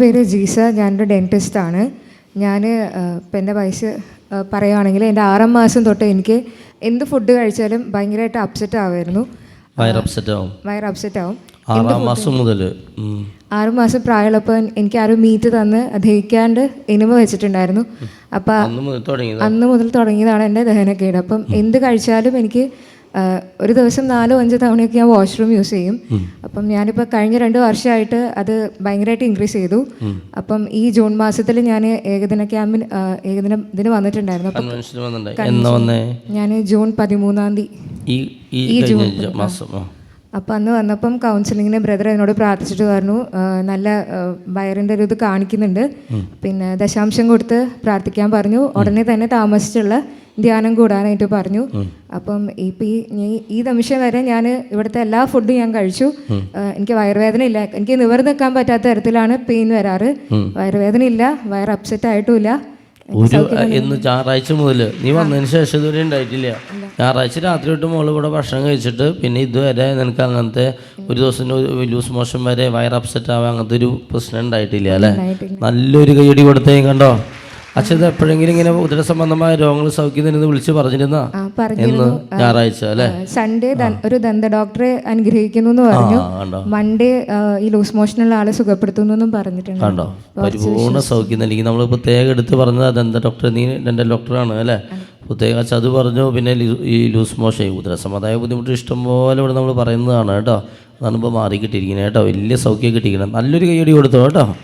പേര് ജീസ ഞാനൊരു ഡെന്റിസ്റ്റ് ആണ്. ഞാൻ ഇപ്പം എന്റെ വയസ്സ് പറയുകയാണെങ്കിൽ എന്റെ ആറാം മാസം തൊട്ട് എനിക്ക് എന്ത് ഫുഡ് കഴിച്ചാലും ഭയങ്കരമായിട്ട് അപ്സെറ്റ് ആവുമായിരുന്നു. വയർ അപ്സെറ്റ് ആവും. അപ്സെറ്റ് ആവും. ആറാം മാസം മുതൽ ആറ് മാസം പ്രായമുള്ളപ്പോൾ എനിക്ക് ആരും മീറ്റ് തന്ന് ദഹിക്കാണ്ട് ഇനിമ വെച്ചിട്ടുണ്ടായിരുന്നു. അപ്പം അന്ന് മുതൽ തുടങ്ങിയതാണ് എന്റെ ദഹനക്കേട്. അപ്പം എന്ത് കഴിച്ചാലും എനിക്ക് ഒരു ദിവസം നാലോ അഞ്ചോ തവണയൊക്കെ ഞാൻ വാഷ്റൂം യൂസ് ചെയ്യും. അപ്പം ഞാനിപ്പോൾ കഴിഞ്ഞ രണ്ട് വർഷമായിട്ട് അത് ഭയങ്കരമായിട്ട് ഇൻക്രീസ് ചെയ്തു. അപ്പം ഈ ജൂൺ മാസത്തിൽ ഞാൻ ഏകദിന ക്യാമ്പിന് ആ, ഏകദിന ഇതിന് വന്നിട്ടുണ്ടായിരുന്നു. അപ്പം ഞാൻ ജൂൺ പതിമൂന്നാം തീയതി. ഈ കഴിഞ്ഞ മാസം അപ്പം അന്ന് വന്നപ്പം കൗൺസിലിങ്ങിന് ബ്രദർ എന്നോട് പ്രാർത്ഥിച്ചിട്ട് പറഞ്ഞു നല്ല വയറിന്റെ ഒരു ഇത് കാണിക്കുന്നുണ്ട്. പിന്നെ ദശാംശം കൊടുത്ത് പ്രാർത്ഥിക്കാൻ പറഞ്ഞു. ഉടനെ തന്നെ താമസിച്ചുള്ള ധ്യാനം കൂടാനായിട്ട് പറഞ്ഞു. അപ്പം ഇപ്പം ഈ ഈ- ഈ നിമിഷം വരെ ഞാൻ ഇവിടുത്തെ എല്ലാ ഫുഡും ഞാൻ കഴിച്ചു. എനിക്ക് വയറുവേദന ഇല്ല. എനിക്ക് നിവർന്ന് നിൽക്കാൻ പറ്റാത്ത തരത്തിലാണ് പെയിൻ വരാറ്. വയറുവേദന ഇല്ല വയർ അപ്സെറ്റ് ആയിട്ടുമില്ല ഒരു ഇന്ന് ഞായറാഴ്ച മുതൽ നീ വന്നതിന് ശേഷം ഇതുവരെ ഉണ്ടായിട്ടില്ല. ഞായറാഴ്ച രാത്രി തൊട്ട് മോൾ ഇവിടെ ഭക്ഷണം കഴിച്ചിട്ട് പിന്നെ ഇതുവരെ നിനക്ക് അങ്ങനത്തെ ഒരു ദിവസം ലൂസ് മോഷൻ വരെ വയർ അപ്സെറ്റ് ആവാ അങ്ങനത്തെ ഒരു പ്രശ്നം ഉണ്ടായിട്ടില്ല അല്ലേ? നല്ലൊരു കൈയടി കൊടുത്തേ കണ്ടോ? അച്ഛൻ എപ്പോഴെങ്കിലും ഇങ്ങനെ ഉദര സംബന്ധമായ രോഗങ്ങൾ സൗഖ്യത്തിന് വിളിച്ച് പറഞ്ഞിരുന്ന? എന്ന് ഞായറാഴ്ച അല്ലേ? സൺഡേ ഒരു ദന്ത ഡോക്ടറെ അനുഗ്രഹിക്കുന്നു എന്ന് പറഞ്ഞു. മൺഡേ ഈ ലൂസ് മോഷനുള്ള ആളെ സുഖപ്പെടുത്തുന്നു എന്നും പറഞ്ഞിട്ടുണ്ട്. കണ്ടോ? പരിപൂർണ സൗഖ്യം നൽകി നമ്മൾ പ്രത്യേകം എടുത്ത് പറഞ്ഞത് ദന്ത ഡോക്ടർ നീ ദന്ത ഡോക്ടറാണ് അല്ലേ? പ്രത്യേകം അത് പറഞ്ഞു. പിന്നെ ഈ ലൂസ് മോഷൻ ഉദരസമ്മതായ ബുദ്ധിമുട്ട് ഇഷ്ടംപോലെ ഇവിടെ നമ്മൾ പറയുന്നതാണ് കേട്ടോ. അതാണ് ഇപ്പോൾ മാറി കിട്ടിയിരിക്കുന്നത് കേട്ടോ. വലിയ സൗഖ്യം കിട്ടിയിരിക്കണം. നല്ലൊരു കൈയടി കൊടുത്തോ കേട്ടോ.